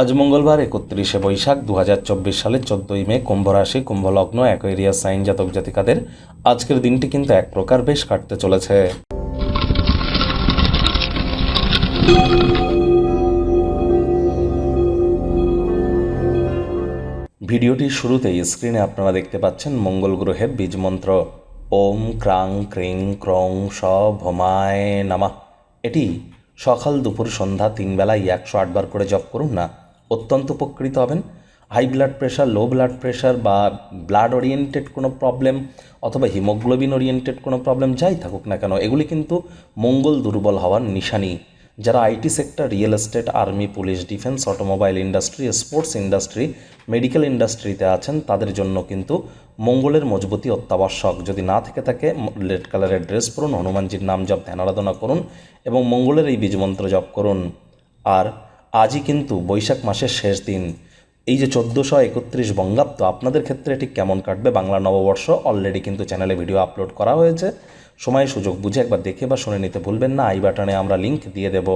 আজ মঙ্গলবার, একত্রিশে বৈশাখ দু হাজার চব্বিশ সালের চোদ্দই মে, কুম্ভ রাশি কুম্ভ লগ্ন অ্যাকোয়েরিয়া সাইন জাতক জাতিকাদের আজকের দিনটি কিন্তু এক প্রকার বেশ কাটতে চলেছে। ভিডিওটির শুরুতেই স্ক্রিনে আপনারা দেখতে পাচ্ছেন মঙ্গল গ্রহের বীজ মন্ত্র। ওম ক্রাং ক্রিং ক্রং স ভমায় নামা। এটি সকাল দুপুর সন্ধ্যা তিন বেলায় একশো আটবার করে জপ করুন না অত্যন্ত উপকৃত হবেন। High blood pressure low blood pressure বা ব্লাড ওরিয়েন্টেড কোনো প্রবলেম অথবা হিমোগ্লোবিন ওরিয়েন্টেড কোনো প্রবলেম যাই থাকুক না কেন, এগুলি কিন্তু মঙ্গল দুর্বল হওয়ার নিশানি। যারা IT sector real estate army police defence automobile industry sports industry medical ইন্ডাস্ট্রিতে আছেন, তাদের জন্য কিন্তু মঙ্গলের মজবুতি অত্যাবশ্যক। যদি না থেকে থাকে রেড কালারের ড্রেস পরুন, হনুমানজির নাম জপ ধ্যান আরাধনা করুন এবং মঙ্গলের এই বীজমন্ত্র জপ করুন। আর আজই কিন্তু বৈশাখ মাসের শেষ দিন। এই যে চোদ্দোশো একত্রিশ বঙ্গাব্দ, আপনাদের ক্ষেত্রে ঠিক কেমন কাটবে? বাংলা নববর্ষ অলরেডি কিন্তু চ্যানেলে ভিডিও আপলোড করা হয়েছে। সময় সুযোগ বুঝে একবার দেখে বা শুনে নিতে ভুলবেন না। আই বাটনে আমরা লিংক দিয়ে দেব।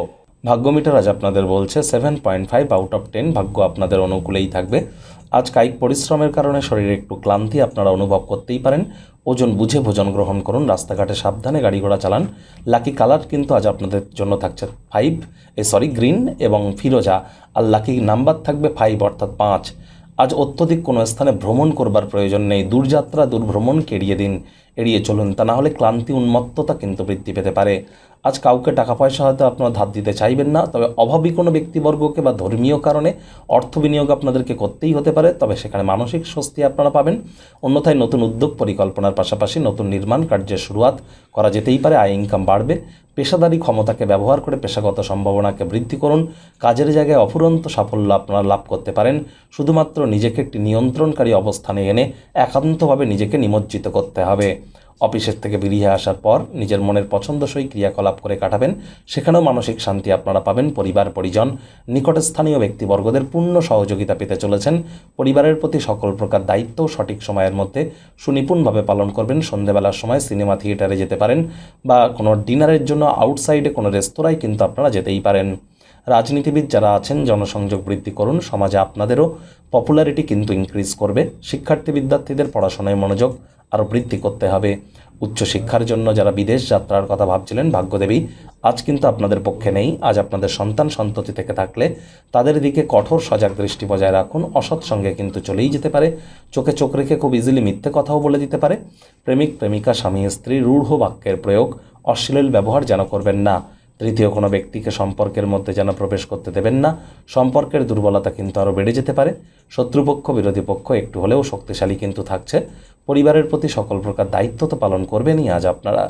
ভাগ্যমিটার আজ আপনাদের বলছে seven point five out of ten ভাগ্য আপনাদের অনুকূলেই থাকবে। আজ কায়িক পরিশ্রমের কারণে শরীরে একটু ক্লান্তি, আপনারা অনুভব করতেই পারেন। ওজন বুঝে ভোজন গ্রহণ করুন, রাস্তাঘাটে সাবধানে গাড়ি ঘোড়া চালান। লাকি কালার কিন্তু আজ আপনাদের জন্য থাকছে ফাইভ এ সরি গ্রিন এবং ফিরোজা। আর লাকি নাম্বার থাকবে ফাইভ অর্থাৎ পাঁচ। আজ অত্যধিক কোনো স্থানে ভ্রমণ করবার প্রয়োজন নেই। দূরযাত্রা দূরভ্রমণকে এড়িয়ে দিন, এড়িয়ে চলুন। তা না হলে ক্লান্তি, উন্মত্ততা কিন্তু বৃদ্ধি পেতে পারে। আজ কাউকে টাকা পয়সা হয়তো আপনারা ধার দিতে চাইবেন না, তবে অভাবী কোনো ব্যক্তিবর্গকে বা ধর্মীয় কারণে অর্থ বিনিয়োগ আপনাদেরকে করতেই হতে পারে, তবে সেখানে মানসিক স্বস্তি আপনারা পাবেন। অন্যথায় নতুন উদ্যোগ পরিকল্পনার পাশাপাশি নতুন নির্মাণ কার্যের শুরুয়াত করা যেতেই পারে, আয় ইনকাম বাড়বে। পেশাদারি ক্ষমতাকে ব্যবহার করে পেশাগত সম্ভাবনাকে বৃদ্ধি করুন, কাজের জায়গায় অফুরন্ত সাফল্য আপনারা লাভ করতে পারেন। শুধুমাত্র নিজেকে একটি নিয়ন্ত্রণকারী অবস্থানে এনে একান্তভাবে নিজেকে নিমজ্জিত করতে হবে। অফিসের থেকে বেরিয়ে আসার পর নিজের মনের পছন্দসই ক্রিয়াকলাপ করে কাটাবেন। সেখানেও মানসিক শান্তি আপনারা পাবেন, পরিবার, পরিজন। নিকটস্থানীয় ব্যক্তিবর্গদের পূর্ণ সহযোগিতা পেতে চলেছেন। পরিবারের প্রতি সকল প্রকার দায়িত্ব সঠিক সময়ের মধ্যে সুনিপুণভাবে পালন করবেন। সন্ধেবেলার সময় সিনেমা থিয়েটারে যেতে পারেন বা কোনো ডিনারের জন্য আউটসাইডে কোনো রেস্তোরাঁয় কিন্তু আপনারা যেতেই পারেন। রাজনীতিবিদ যারা আছেন, জনসংযোগ বৃদ্ধি করুন, সমাজে আপনাদেরও পপুলারিটি কিন্তু ইনক্রিজ করবে। শিক্ষার্থী বিদ্যার্থীদের পড়াশোনায় মনোযোগ আরও বৃদ্ধি করতে হবে। উচ্চশিক্ষার জন্য যারা বিদেশ যাত্রার কথা ভাবছিলেন, ভাগ্যদেবী, আজ কিন্তু আপনাদের পক্ষে নেই। আজ আপনাদের সন্তান সন্ততি থেকে থাকলে তাদের দিকে কঠোর সজাগ দৃষ্টি বজায় রাখুন। অসৎ সঙ্গে কিন্তু চলেই যেতে পারে। চোখে চোখ রেখে খুব ইজিলি মিথ্যে কথাও বলে দিতে পারে। প্রেমিক, প্রেমিকা, স্বামী, স্ত্রী, রূঢ় বাক্যের প্রয়োগ অশ্লীল ব্যবহার যেন করবেন না। তৃতীয় কোনো ব্যক্তিকে সম্পর্কের মধ্যে যেন প্রবেশ করতে দেবেন না। সম্পর্কের দুর্বলতা কিন্তু আরও বেড়ে যেতে পারে। শত্রুপক্ষ, বিরোধী পক্ষ একটু হলেও শক্তিশালী কিন্তু থাকছে। পরিবারের প্রতি সকল প্রকার দায়িত্ব তো পালন করবেনই আজ আপনারা।